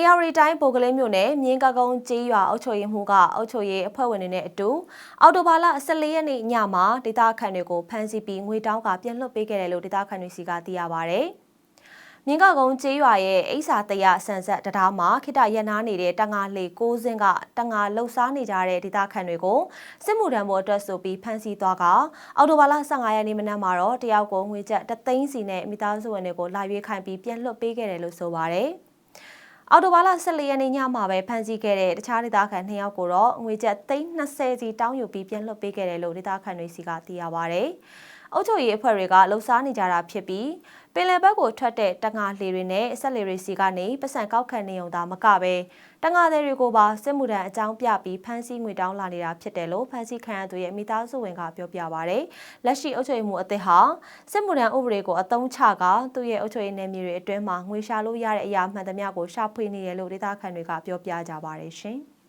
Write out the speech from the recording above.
AR တိုင်းပိုကလေးမြို့နယ်မြင်းကကုန်းကျေးရွာအုပ်ချုပ်ရေးမှူးကအုပ်ချုပ်ရေးအဖွဲ့ဝင်တွေနဲ့အတူအော်တိုဘာလ14ရက်နေ့ညမှာဒေသခံတွေကိုဖမ်းဆီးပြီးငွေတောင်းကပြန်လွှတ်ပေးခဲ့တယ်လို့ဒေသခံတွေစီကသိရပါဗျ။မြင်းကကုန်းကျေးရွာရဲ့အိစာတရဆန်ဆက်တရားမှာခိတရနာနေတဲ့တငါလေကိုစင်းကတငါလှုပ်ရှားနေကြတဲ့ဒေသခံတွေကိုစစ်မှုထမ်းဖို့အတွက်ဆိုပြီးဖမ်းဆီးသွားကအော်တိုဘာလ15ရက်နေ့မနက်မှာတော့တယောက်ကိုငွေကျပ်3သိန်းစီနဲ့မိသားစုဝင်တွေကိုလာရွေးခိုင်းပြီးပြန်လွှတ်ပေးခဲ့တယ်လို့ဆိုပါတယ်။ အော်တိုဘာလ14ရက်နေ့ညမှာပဲဖမ်းဆီးခဲ့တဲ့တခြားဒေသခံ2ယောက်ကိုတော့ငွေကျပ်320စီတောင်းယူပြီးပြန်လွှတ်ပေးခဲ့တယ်လို့ဒေသခံတွေစီကသိရပါဗျ။ အုပ်ချုပ်ရေးအဖွဲ့တွေကလှုပ်ရှားနေကြတာဖြစ်ပြီးပင်လယ်ဘက်ကိုထွက်တဲ့တငါလှေတွေနဲ့ဆက်လေတွေစီကနေပတ်စံကောက်ခံနေုံသာမကပဲတငါသည်တွေကိုပါစစ်မှုထမ်းအကြောင်းပြပြီးဖမ်းဆီးငွေတောင်းလာနေတာဖြစ်တယ်လို့ဖမ်းဆီးခံရသူရဲ့မိသားစုဝင်ကပြောပြပါဗျ။လက်ရှိအုပ်ချုပ်ရေးမှုအသစ်ဟာစစ်မှုထမ်းဥပဒေကိုအသုံးချကသူ့ရဲ့အုပ်ချုပ်ရေးနယ်မြေတွေအတွင်းမှာငွေရှာလို့ရတဲ့အရာမှန်သမျှကိုရှာဖွေနေတယ်လို့ဒေသခံတွေကပြောပြကြပါတယ်ရှင်။